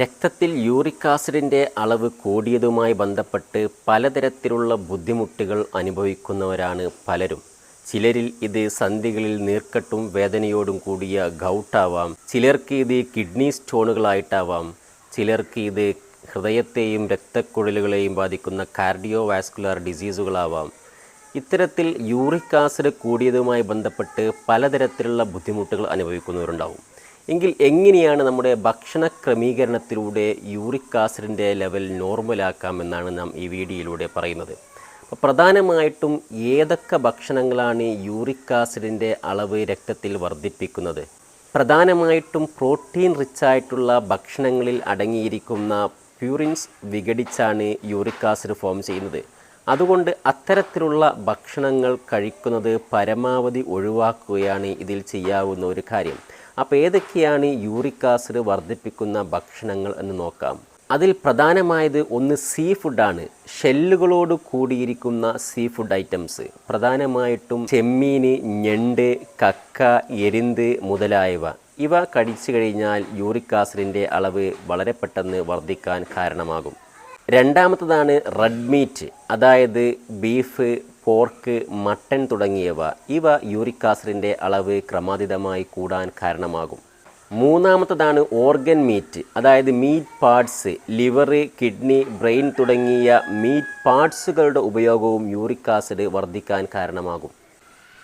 രക്തത്തിൽ യൂറിക് ആസിഡിന്റെ അളവ് കൂടിയതുമായി ബന്ധപ്പെട്ട് പലതരത്തിലുള്ള ബുദ്ധിമുട്ടുകൾ അനുഭവിക്കുന്നവരാണ് പലരും. ചിലരിൽ ഇത് സന്ധികളിൽ നീർക്കെട്ടും വേദനയോടും കൂടിയ ഗൗട്ടാവാം. ചിലർക്ക് ഇത് കിഡ്നി സ്റ്റോണുകളായിട്ടാവാം. ചിലർക്ക് ഇത് ഹൃദയത്തെയും രക്തക്കുഴലുകളെയും ബാധിക്കുന്ന കാർഡിയോ വാസ്കുലർ ഡിസീസുകളാവാം. ഇത്തരത്തിൽ യൂറിക് ആസിഡ് കൂടിയതുമായി ബന്ധപ്പെട്ട് പലതരത്തിലുള്ള ബുദ്ധിമുട്ടുകൾ അനുഭവിക്കുന്നവരുണ്ടാവും. എങ്കിൽ എങ്ങനെയാണ് നമ്മുടെ ഭക്ഷണ ക്രമീകരണത്തിലൂടെ യൂറിക് ആസിഡിന്റെ ലെവൽ നോർമലാക്കാമെന്നാണ് നാം ഈ വീഡിയോയിലൂടെ പറയുന്നത്. അപ്പോൾ പ്രധാനമായിട്ടും ഏതൊക്കെ ഭക്ഷണങ്ങളാണ് യൂറിക് ആസിഡിന്റെ അളവ് രക്തത്തിൽ വർദ്ധിപ്പിക്കുന്നത്? പ്രധാനമായിട്ടും പ്രോട്ടീൻ റിച്ചായിട്ടുള്ള ഭക്ഷണങ്ങളിൽ അടങ്ങിയിരിക്കുന്ന പ്യൂറിൻസ് വിഘടിച്ചാണ് യൂറിക് ആസിഡ് ഫോം ചെയ്യുന്നത്. അതുകൊണ്ട് അത്തരത്തിലുള്ള ഭക്ഷണങ്ങൾ കഴിക്കുന്നത് പരമാവധി ഒഴിവാക്കുകയാണ് ഇതിൽ ചെയ്യാവുന്ന ഒരു കാര്യം. അപ്പോൾ ഏതൊക്കെയാണ് യൂറിക് ആസിഡ് വർദ്ധിപ്പിക്കുന്ന ഭക്ഷണങ്ങൾ എന്ന് നോക്കാം. അതിൽ പ്രധാനമായത് ഒന്ന് സീ ഫുഡാണ് ഷെല്ലുകളോട് കൂടിയിരിക്കുന്ന സീ ഫുഡ് ഐറ്റംസ്. പ്രധാനമായിട്ടും ചെമ്മീൻ ഞണ്ട് കക്ക എരിന്ത് മുതലായവ. ഇവ കഴിച്ചു കഴിഞ്ഞാൽ യൂറിക് ആസിഡിന്റെ അളവ് വളരെ പെട്ടെന്ന് വർദ്ധിക്കാൻ കാരണമാകും. രണ്ടാമത്തതാണ് റെഡ് മീറ്റ്. അതായത് ബീഫ് പോർക്ക് മട്ടൺ തുടങ്ങിയവ ഇവ യൂറിക് ആസിഡിന്റെ അളവ് ക്രമാതീതമായി കൂടാൻ കാരണമാകും. മൂന്നാമത്തതാണ് ഓർഗൻ മീറ്റ് അതായത് meat parts liver kidney brain തുടങ്ങിയ മീറ്റ് പാർട്സുകളുടെ ഉപയോഗവും യൂറിക് ആസിഡ് വർദ്ധിക്കാൻ കാരണമാകും.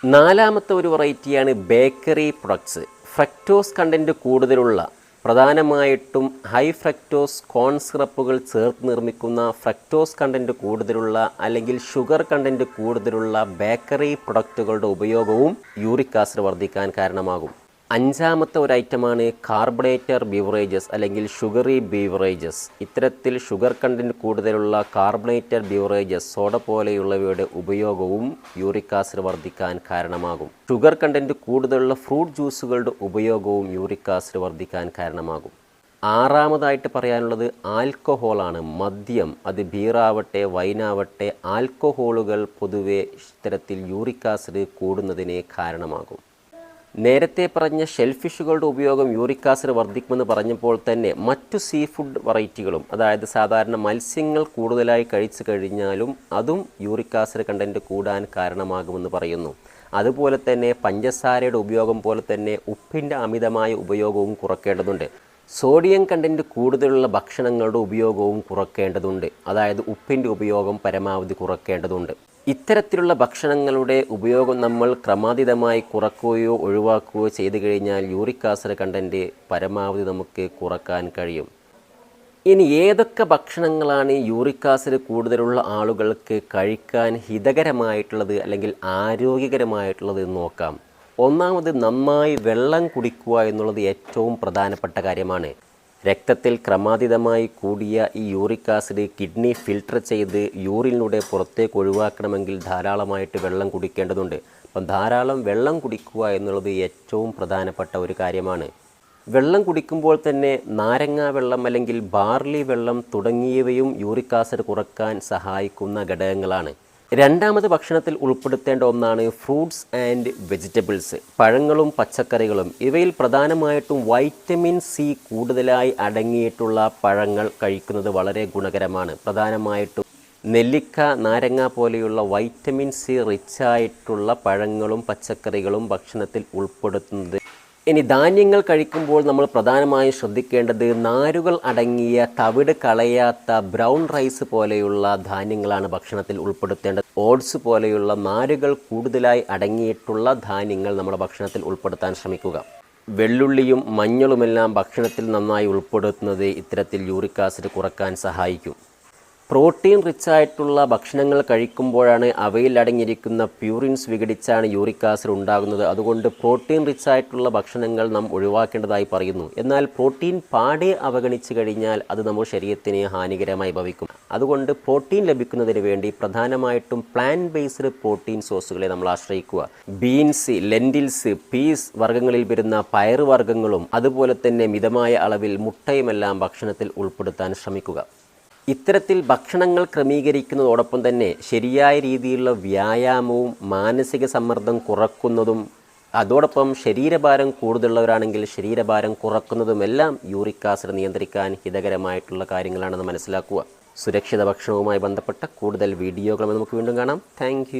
നാലാമത്തെ ഒരു വെറൈറ്റിയാണ് ബേക്കറി പ്രൊഡക്ട്സ് ഫ്രക്ടോസ് കണ്ടന്റ് കൂടുതലുള്ള പ്രധാനമായിട്ടും ഹൈ ഫ്രക്ടോസ് കോൺ സിറപ്പുകൾ ചേർത്ത് നിർമ്മിക്കുന്ന ഫ്രക്ടോസ് കണ്ടന്റ് കൂടുതലുള്ള അല്ലെങ്കിൽ ഷുഗർ കണ്ടന്റ് കൂടുതലുള്ള ബേക്കറി പ്രൊഡക്റ്റുകളുടെ ഉപയോഗവും യൂറിക് ആസിഡ് വർദ്ധിക്കാൻ കാരണമാകും. അഞ്ചാമത്തെ ഒരു ഐറ്റമാണ് കാർബണേറ്റർ ബീവറേജസ് അല്ലെങ്കിൽ ഷുഗറി ബീവറേജസ്. ഇത്തരത്തിൽ ഷുഗർ കണ്ടന്റ് കൂടുതലുള്ള കാർബണേറ്റർ ബീവറേജസ് സോഡ പോലെയുള്ളവയുടെ ഉപയോഗവും യൂറിക് ആസിഡ് വർദ്ധിക്കാൻ കാരണമാകും. ഷുഗർ കണ്ടന്റ് കൂടുതലുള്ള ഫ്രൂട്ട് ജ്യൂസുകളുടെ ഉപയോഗവും യൂറിക് ആസിഡ് വർദ്ധിക്കാൻ കാരണമാകും. ആറാമതായിട്ട് പറയാനുള്ളത് ആൽക്കഹോളാണ്. മദ്യം അത് ബീറാവട്ടെ വൈനാവട്ടെ ആൽക്കഹോളുകൾ പൊതുവെ ഇത്തരത്തിൽ യൂറിക് ആസിഡ് കൂടുന്നതിന് കാരണമാകും. നേരത്തെ പറഞ്ഞ ഷെൽഫിഷുകളുടെ ഉപയോഗം യൂറിക് ആസിഡ് വർദ്ധിക്കുമെന്ന് പറഞ്ഞപ്പോൾ തന്നെ മറ്റു സീ ഫുഡ് വെറൈറ്റികളും അതായത് സാധാരണ മത്സ്യങ്ങൾ കൂടുതലായി കഴിച്ചു കഴിഞ്ഞാലും അതും യൂറിക് ആസിഡ് കണ്ടന്റ് കൂടാൻ കാരണമാകുമെന്ന് പറയുന്നു. അതുപോലെ തന്നെ പഞ്ചസാരയുടെ ഉപയോഗം പോലെ തന്നെ ഉപ്പിന്റെ അമിതമായ ഉപയോഗവും കുറക്കേണ്ടതുണ്ട്. സോഡിയം കണ്ടന്റ് കൂടുതലുള്ള ഭക്ഷണങ്ങളുടെ ഉപയോഗവും കുറക്കേണ്ടതുണ്ട്. അതായത് ഉപ്പിന്റെ ഉപയോഗം പരമാവധി കുറയ്ക്കേണ്ടതുണ്ട് ഇത്തരത്തിലുള്ള ഭക്ഷണങ്ങളുടെ ഉപയോഗം നമ്മൾ ക്രമാതീതമായി കുറക്കുകയോ ഒഴിവാക്കുകയോ ചെയ്തു കഴിഞ്ഞാൽ യൂറിക് ആസിഡ് കണ്ടന്റ് പരമാവധി നമുക്ക് കുറയ്ക്കാൻ കഴിയും. ഇനി ഏതൊക്കെ ഭക്ഷണങ്ങളാണ് യൂറിക് ആസിഡ് കൂടുതലുള്ള ആളുകൾക്ക് കഴിക്കാൻ ഹിതകരമായിട്ടുള്ളത് അല്ലെങ്കിൽ ആരോഗ്യകരമായിട്ടുള്ളത് എന്ന് നോക്കാം. ഒന്നാമത് നന്നായി വെള്ളം കുടിക്കുക എന്നുള്ളത് ഏറ്റവും പ്രധാനപ്പെട്ട കാര്യമാണ്. രക്തത്തിൽ ക്രമാതീതമായി കൂടിയ ഈ യൂറിക് ആസിഡ് കിഡ്നി ഫിൽട്ടർ ചെയ്ത് യൂറിനിലൂടെ പുറത്തേക്ക് ഒഴിവാക്കണമെങ്കിൽ ധാരാളമായിട്ട് വെള്ളം കുടിക്കേണ്ടതുണ്ട്. അപ്പം ധാരാളം വെള്ളം കുടിക്കുക എന്നുള്ളത് ഏറ്റവും പ്രധാനപ്പെട്ട ഒരു കാര്യമാണ്. വെള്ളം കുടിക്കുമ്പോൾ തന്നെ നാരങ്ങ വെള്ളം അല്ലെങ്കിൽ ബാർലി വെള്ളം തുടങ്ങിയവയും യൂറിക് ആസിഡ് കുറയ്ക്കാൻ സഹായിക്കുന്ന ഘടകങ്ങളാണ്. രണ്ടാമത് ഭക്ഷണത്തിൽ ഉൾപ്പെടുത്തേണ്ട ഒന്നാണ് ഫ്രൂട്ട്സ് ആൻഡ് വെജിറ്റബിൾസ്. പഴങ്ങളും പച്ചക്കറികളും ഇവയിൽ പ്രധാനമായിട്ടും വൈറ്റമിൻ സി കൂടുതലായി അടങ്ങിയിട്ടുള്ള പഴങ്ങൾ കഴിക്കുന്നത് വളരെ ഗുണകരമാണ്. പ്രധാനമായിട്ടും നെല്ലിക്ക നാരങ്ങ പോലെയുള്ള വൈറ്റമിൻ സി റിച്ചായിട്ടുള്ള പഴങ്ങളും പച്ചക്കറികളും ഭക്ഷണത്തിൽ ഉൾപ്പെടുത്തുന്നത് ഇനി ധാന്യങ്ങൾ കഴിക്കുമ്പോൾ നമ്മൾ പ്രധാനമായും ശ്രദ്ധിക്കേണ്ടത് നാരുകൾ അടങ്ങിയ തവിട് കളയാത്ത ബ്രൗൺ റൈസ് പോലെയുള്ള ധാന്യങ്ങളാണ് ഭക്ഷണത്തിൽ ഉൾപ്പെടുത്തേണ്ടത്. ഓട്സ് പോലെയുള്ള നാരുകൾ കൂടുതലായി അടങ്ങിയിട്ടുള്ള ധാന്യങ്ങൾ നമ്മുടെ ഭക്ഷണത്തിൽ ഉൾപ്പെടുത്താൻ ശ്രമിക്കുക. വെള്ളുള്ളിയും മഞ്ഞളുമെല്ലാം ഭക്ഷണത്തിൽ നന്നായി ഉൾപ്പെടുത്തുന്നത് ഇത്തരത്തിൽ യൂറിക് ആസിഡ് കുറയ്ക്കാൻ സഹായിക്കും. പ്രോട്ടീൻ റിച്ച് ആയിട്ടുള്ള ഭക്ഷണങ്ങൾ കഴിക്കുമ്പോഴാണ് അവയിൽ അടങ്ങിയിരിക്കുന്ന പ്യൂറിൻസ് വിഘടിച്ചാണ് യൂറിക് ആസിഡ് ഉണ്ടാകുന്നത്. അതുകൊണ്ട് പ്രോട്ടീൻ റിച്ച് ആയിട്ടുള്ള ഭക്ഷണങ്ങൾ നാം ഒഴിവാക്കേണ്ടതായി പറയുന്നു. എന്നാൽ പ്രോട്ടീൻ പാടെ അവഗണിച്ച് കഴിഞ്ഞാൽ അത് നമ്മുടെ ശരീരത്തിന് ഹാനികരമായി ഭവിക്കും. അതുകൊണ്ട് പ്രോട്ടീൻ ലഭിക്കുന്നതിന് വേണ്ടി പ്രധാനമായിട്ടും പ്ലാൻ ബേസ്ഡ് പ്രോട്ടീൻ സോഴ്സുകളെ നമ്മൾ ആശ്രയിക്കുക. ബീൻസ് ലെന്റിൽസ് പീസ് വർഗങ്ങളിൽ വരുന്ന പയറുവർഗങ്ങളും അതുപോലെ തന്നെ മിതമായ അളവിൽ മുട്ടയുമെല്ലാം ഭക്ഷണത്തിൽ ഉൾപ്പെടുത്താൻ ശ്രമിക്കുക. ഇത്തരത്തിൽ ഭക്ഷണങ്ങൾ ക്രമീകരിക്കുന്നതോടൊപ്പം തന്നെ ശരിയായ രീതിയിലുള്ള വ്യായാമവും മാനസിക സമ്മർദ്ദം കുറക്കുന്നതും അതോടൊപ്പം ശരീരഭാരം കൂടുതലുള്ളവരാണെങ്കിൽ ശരീരഭാരം കുറക്കുന്നതുമെല്ലാം യൂറിക് ആസിഡ് നിയന്ത്രിക്കാൻ ഹിതകരമായിട്ടുള്ള കാര്യങ്ങളാണെന്ന് മനസ്സിലാക്കുക. സുരക്ഷിത ഭക്ഷണവുമായി ബന്ധപ്പെട്ട കൂടുതൽ വീഡിയോകൾ നമുക്ക് വീണ്ടും കാണാം. താങ്ക്